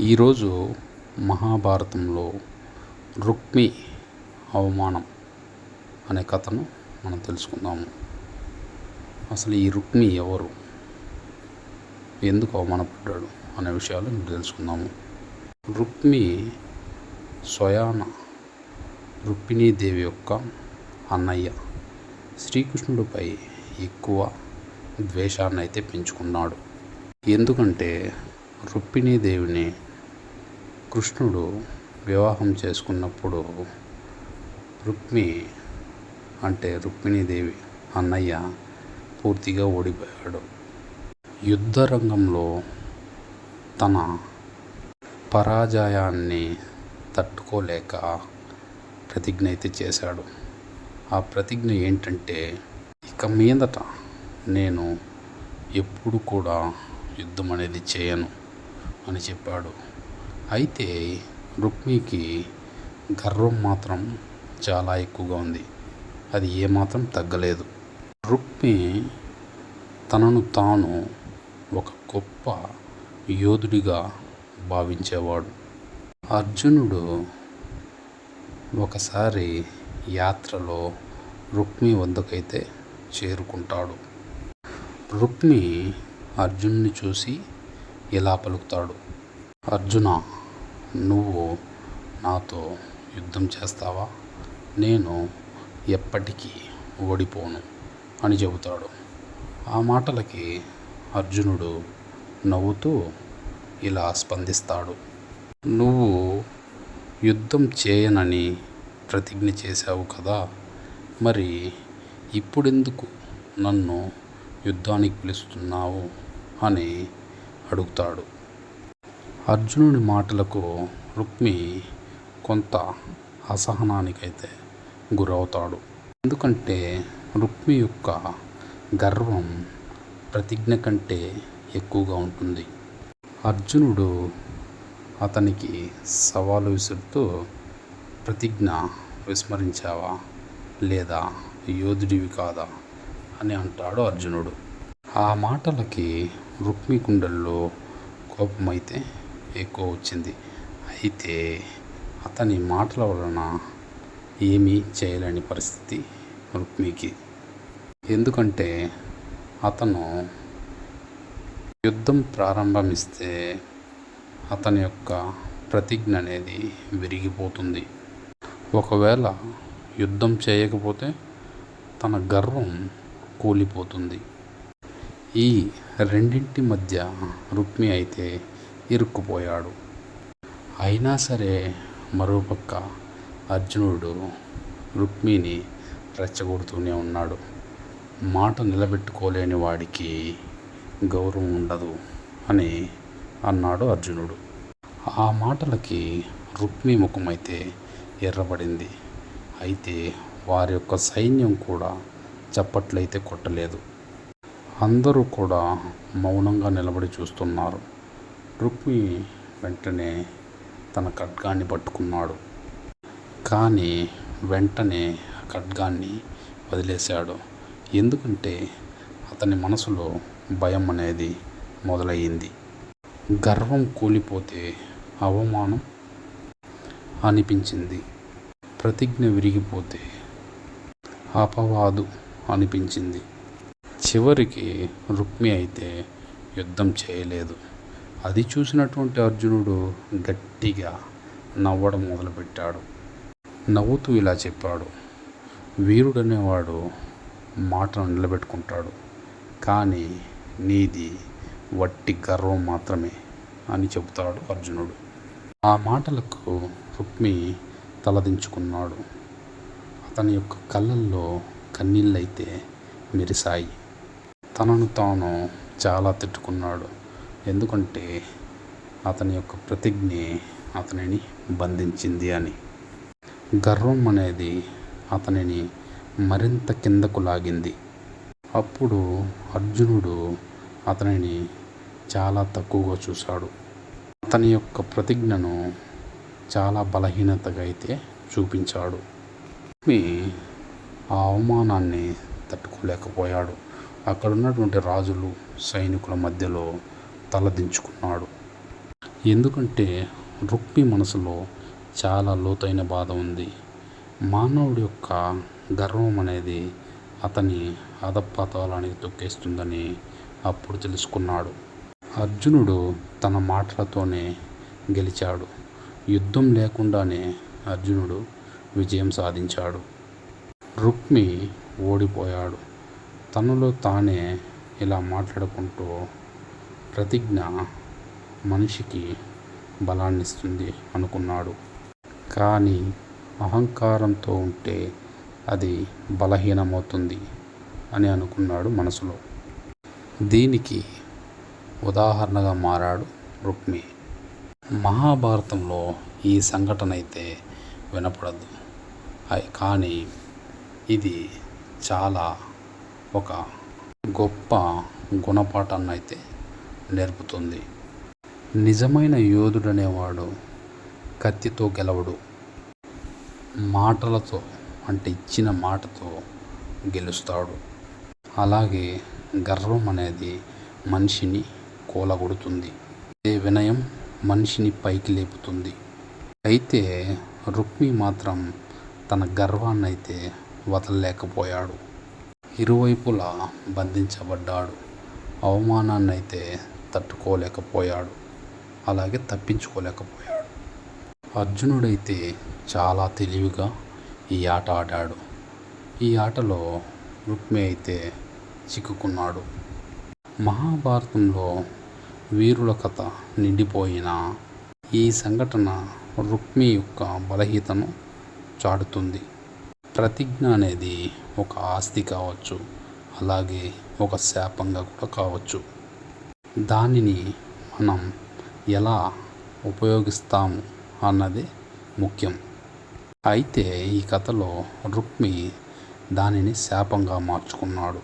ఈరోజు మహాభారతంలో రుక్మి అవమానం అనే కథను మనం తెలుసుకుందాము. అసలు ఈ రుక్మి ఎవరు? ఎందుకు అవమానపడ్డాడు అనే విషయాలు ఇప్పుడు తెలుసుకుందాము. రుక్మి స్వయాన రుక్మిణీదేవి యొక్క అన్నయ్య. శ్రీకృష్ణుడిపై ఎక్కువ ద్వేషాన్ని అయితే పెంచుకున్నాడు. ఎందుకంటే రుక్మిణీదేవిని కృష్ణుడు వివాహం చేసుకున్నప్పుడు రుక్మి అంటే రుక్మిణీదేవి అన్నయ్య పూర్తిగా ఓడిపోయాడు. యుద్ధ రంగంలో తన పరాజయాన్ని తట్టుకోలేక ప్రతిజ్ఞ అయితే చేశాడు. ఆ ప్రతిజ్ఞ ఏంటంటే ఇక మీదట నేను ఎప్పుడు కూడా యుద్ధం అనేది చేయను అని చెప్పాడు. అయితే రుక్మికి గర్వం మాత్రం చాలా ఎక్కువగా ఉంది. అది ఏమాత్రం తగ్గలేదు. రుక్మి తనను తాను ఒక గొప్ప యోధుడిగా భావించేవాడు. అర్జునుడు ఒకసారి యాత్రలో రుక్మి వద్దకైతే చేరుకుంటాడు. రుక్మి అర్జున్ని చూసి ఇలా పలుకుతాడు. అర్జున నువ్వు నాతో యుద్ధం చేస్తావా? నేను ఎప్పటికీ ఓడిపోను అని చెబుతాడు. ఆ మాటలకి అర్జునుడు నవ్వుతూ ఇలా స్పందిస్తాడు. నువ్వు యుద్ధం చేయనని ప్రతిజ్ఞ చేశావు కదా? మరి ఇప్పుడెందుకు నన్ను యుద్ధానికి పిలుస్తున్నావు? అని అడుగుతాడు. అర్జునుడి మాటలకు రుక్మి కొంత అసహనానికైతే గురవుతాడు. ఎందుకంటే రుక్మి యొక్క గర్వం ప్రతిజ్ఞ కంటే ఎక్కువగా ఉంటుంది. అర్జునుడు అతనికి సవాలు విసురుతూ ప్రతిజ్ఞ విస్మరించావా? లేదా యోధుడివి కాదా? అని అంటాడు అర్జునుడు. ఆ మాటలకి రుక్మి కుండల్లో కోపమైతే ఎక్కువ వచ్చింది. అయితే అతని మాటల వలన ఏమీ చేయలేని పరిస్థితి రుక్మికి ఎందుకంటే అతను యుద్ధం ప్రారంభమిస్తే అతని యొక్క ప్రతిజ్ఞ అనేది విరిగిపోతుంది. ఒకవేళ యుద్ధం చేయకపోతే తన గర్వం కూలిపోతుంది. ఈ రెండింటి మధ్య రుక్మి అయితే ఇరుక్కుపోయాడు. అయినా సరే మరోపక్క అర్జునుడు రుక్మిని రెచ్చగొడుతూనే ఉన్నాడు. మాట నిలబెట్టుకోలేని వాడికి గౌరవం ఉండదు అని అన్నాడు అర్జునుడు. ఆ మాటలకి రుక్మి ముఖం అయితే ఎర్రబడింది. అయితే వారి యొక్క సైన్యం కూడా చప్పట్లయితే కొట్టలేదు. అందరూ కూడా మౌనంగా నిలబడి చూస్తున్నారు. రుక్మి వెంటనే తన ఖడ్గాన్ని పట్టుకున్నాడు. కానీ వెంటనే ఆ ఖడ్గాన్ని వదిలేశాడు. ఎందుకంటే అతని మనసులో భయం అనేది మొదలయ్యింది. గర్వం కూలిపోతే అవమానం అనిపించింది. ప్రతిజ్ఞ విరిగిపోతే అపవాదు అనిపించింది. చివరికి రుక్మి అయితే యుద్ధం చేయలేదు. అది చూసినటువంటి అర్జునుడు గట్టిగా నవ్వడం మొదలుపెట్టాడు. నవ్వుతూ ఇలా చెప్పాడు వీరుడనేవాడు మాటను నిలబెట్టుకుంటాడు కానీ నీది వట్టి గర్వం మాత్రమే అని చెబుతాడు అర్జునుడు. ఆ మాటలకు రుక్మి తలదించుకున్నాడు. అతని యొక్క కళ్ళల్లో కన్నీళ్ళైతే మెరిశాయి. తనను తాను చాలా తిట్టుకున్నాడు. ఎందుకంటే అతని యొక్క ప్రతిజ్ఞే అతనిని బంధించింది అని. గర్వం అనేది అతనిని మరింత కిందకు లాగింది. అప్పుడు అర్జునుడు అతనిని చాలా తక్కువగా చూశాడు. అతని యొక్క ప్రతిజ్ఞను చాలా బలహీనతగా అయితే చూపించాడు. మీ ఆ అవమానాన్ని తట్టుకోలేకపోయాడు. అక్కడ ఉన్నటువంటి రాజులు సైనికుల మధ్యలో తలదించుకున్నాడు. ఎందుకంటే రుక్మి మనసులో చాలా లోతైన బాధ ఉంది. మానవుడి యొక్క గర్వం అనేది అతని అధపాతాలానికి తొక్కేస్తుందని అప్పుడు తెలుసుకున్నాడు. అర్జునుడు తన మాటలతోనే గెలిచాడు. యుద్ధం లేకుండానే అర్జునుడు విజయం సాధించాడు. రుక్మి ఓడిపోయాడు. తనలో తానే ఇలా మాట్లాడుకుంటూ ప్రతిజ్ఞ మనిషికి బలాన్నిస్తుంది అనుకున్నాడు. కానీ అహంకారంతో ఉంటే అది బలహీనమవుతుంది అని అనుకున్నాడు మనసులో. దీనికి ఉదాహరణగా మారాడు రుక్మి. మహాభారతంలో ఈ సంఘటన అయితే వినపడదు. కానీ ఇది చాలా ఒక గొప్ప గుణపాఠాన్ని అయితే నేర్పుతుంది. నిజమైన యోధుడనేవాడు కత్తితో గెలవడు. మాటలతో అంటే ఇచ్చిన మాటతో గెలుస్తాడు. అలాగే గర్వం అనేది మనిషిని కూలగొడుతుంది. అదే వినయం మనిషిని పైకి లేపుతుంది. అయితే రుక్మి మాత్రం తన గర్వాన్నైతే వదలలేకపోయాడు. ఇరువైపులా బంధించబడ్డాడు. అవమానాన్నైతే తట్టుకోలేకపోయాడు. అలాగే తప్పించుకోలేకపోయాడు. అర్జునుడైతే చాలా తెలివిగా ఈ ఆట ఆడాడు. ఈ ఆటలో రుక్మి అయితే చిక్కుకున్నాడు. మహాభారతంలో వీరుల కథ నిండిపోయిన ఈ సంఘటన రుక్మి యొక్క బలహీతను చాటుతుంది. ప్రతిజ్ఞ అనేది ఒక ఆస్తి కావచ్చు. అలాగే ఒక శాపంగా కూడా కావచ్చు. దానిని మనం ఎలా ఉపయోగిస్తాము అన్నది ముఖ్యం. అయితే ఈ కథలో రుక్మి దానిని శాపంగా మార్చుకున్నాడు.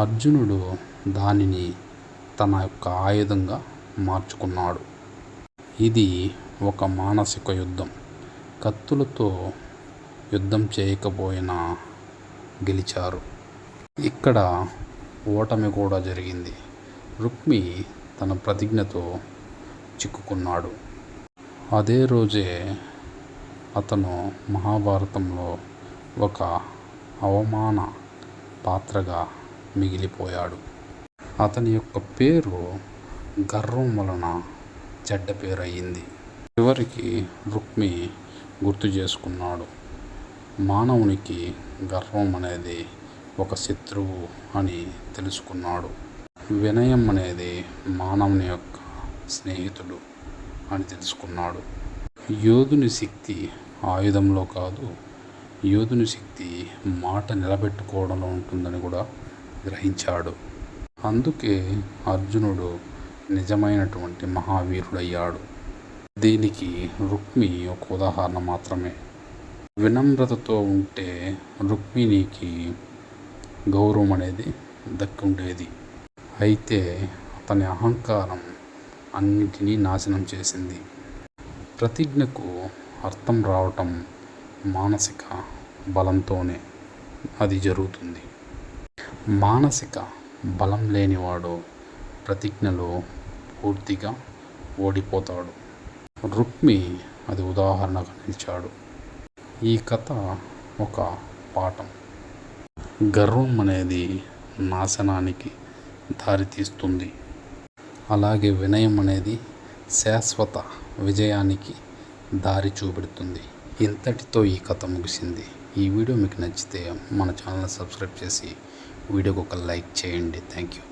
అర్జునుడు దానిని తన యొక్క ఆయుధంగా మార్చుకున్నాడు. ఇది ఒక మానసిక యుద్ధం. కత్తులతో యుద్ధం చేయకపోయినా గెలిచారు. ఇక్కడ ఓటమి కూడా జరిగింది. రుక్మి తన ప్రతిజ్ఞతో చిక్కుకున్నాడు. అదే రోజే అతను మహాభారతంలో ఒక అవమాన పాత్రగా మిగిలిపోయాడు. అతని యొక్క పేరు గర్వం వలన చెడ్డ పేరు అయ్యింది చివరికి రుక్మి గుర్తు చేసుకున్నాడు. మానవునికి గర్వం అనేది ఒక శత్రువు అని తెలుసుకున్నాడు. వినయం అనేది మానవుని యొక్క స్నేహితుడు అని తెలుసుకున్నాడు. యోధుని శక్తి ఆయుధంలో కాదు యోధుని శక్తి మాట నిలబెట్టుకోవడంలో ఉంటుందని కూడా గ్రహించాడు. అందుకే అర్జునుడు నిజమైనటువంటి మహావీరుడయ్యాడు. దీనికి రుక్మి ఒక ఉదాహరణ మాత్రమే. వినమ్రతతో ఉంటే రుక్మిణికి గౌరవం అనేది దక్కుండేది. అయితే అతని అహంకారం అన్నిటినీ నాశనం చేసింది. ప్రతిజ్ఞకు అర్థం రావటం మానసిక బలంతోనే అది జరుగుతుంది. మానసిక బలం లేనివాడు ప్రతిజ్ఞలో పూర్తిగా ఓడిపోతాడు. రుక్మి అది ఉదాహరణగా నిలిచాడు. ఈ కథ ఒక పాఠం. గర్వం అనేది నాశనానికి దారితీస్తుంది. అలాగే వినయం అనేది శాశ్వత విజయానికి దారి చూపెడుతుంది. ఇంతటితో ఈ కథ ముగిసింది. ఈ వీడియో మీకు నచ్చితే మన ఛానల్ సబ్స్క్రైబ్ చేసి వీడియోకి ఒక లైక్ చేయండి. Thank you